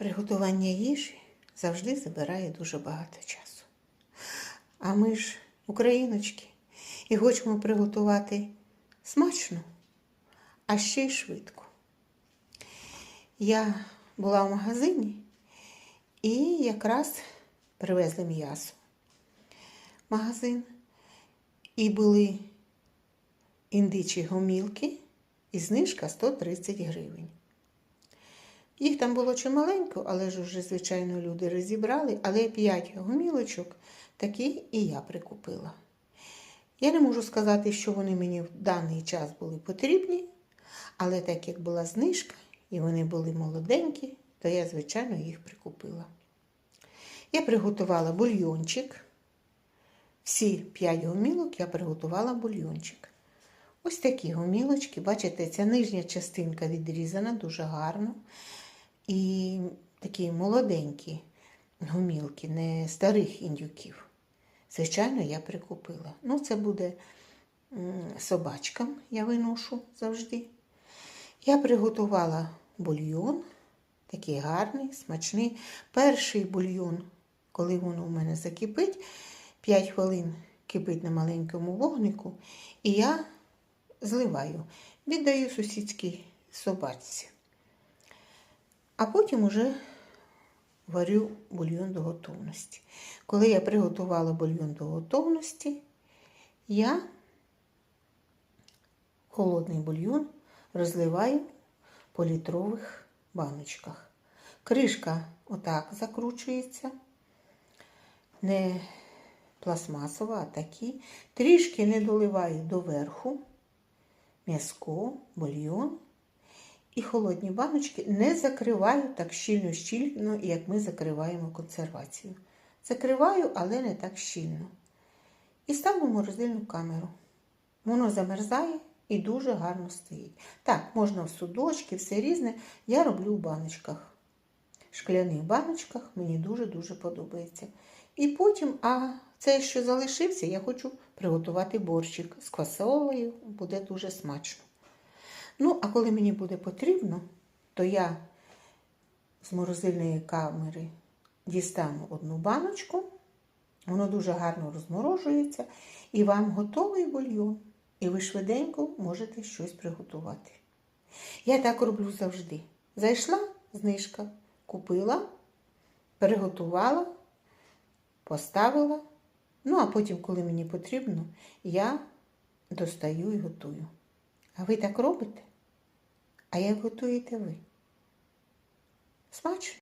Приготування їжі завжди забирає дуже багато часу. А ми ж україночки і хочемо приготувати смачно, а ще й швидко. Я була в магазині і якраз привезли м'ясо в магазин. І були індичі гомілки і знижка 130 гривень. Їх там було чималенько, але ж вже, звичайно, люди розібрали, але 5 гомілочок такі і я прикупила. Я не можу сказати, що вони мені в даний час були потрібні, але так як була знижка і вони були молоденькі, то я, звичайно, їх прикупила. Я приготувала бульйончик. Всі 5 гомілок я приготувала бульйончик. Ось такі гомілочки, бачите, ця нижня частинка відрізана дуже гарно. І такі молоденькі гомілки, не старих індюків. Звичайно, я прикупила. Ну, це буде собачкам, я виношу завжди. Я приготувала бульйон, такий гарний, смачний. Перший бульйон, коли воно у мене закипить, 5 хвилин кипить на маленькому вогнику, і я зливаю, віддаю сусідській собачці. А потім уже варю бульйон до готовності. Коли я приготувала бульйон до готовності, я холодний бульйон розливаю по літрових баночках. Кришка отак закручується, не пластмасова, а такі. Трішки не доливаю доверху м'язко, бульйон. І холодні баночки не закриваю так щільно-щільно, як ми закриваємо консервацію. Закриваю, але не так щільно. І ставлю в морозильну камеру. Воно замерзає і дуже гарно стоїть. Так, можна в судочки, все різне. Я роблю в баночках. Шкляних баночках мені дуже-дуже подобається. І потім, а це, що залишився, я хочу приготувати борщик з квасолею, буде дуже смачно. Ну, а коли мені буде потрібно, то я з морозильної камери дістану одну баночку, воно дуже гарно розморожується, і вам готовий бульйон. І ви швиденько можете щось приготувати. Я так роблю завжди. Зайшла знижка, купила, приготувала, поставила. Ну, а потім, коли мені потрібно, я достаю і готую. А ви так робите? А як готуєте ви? Смачно?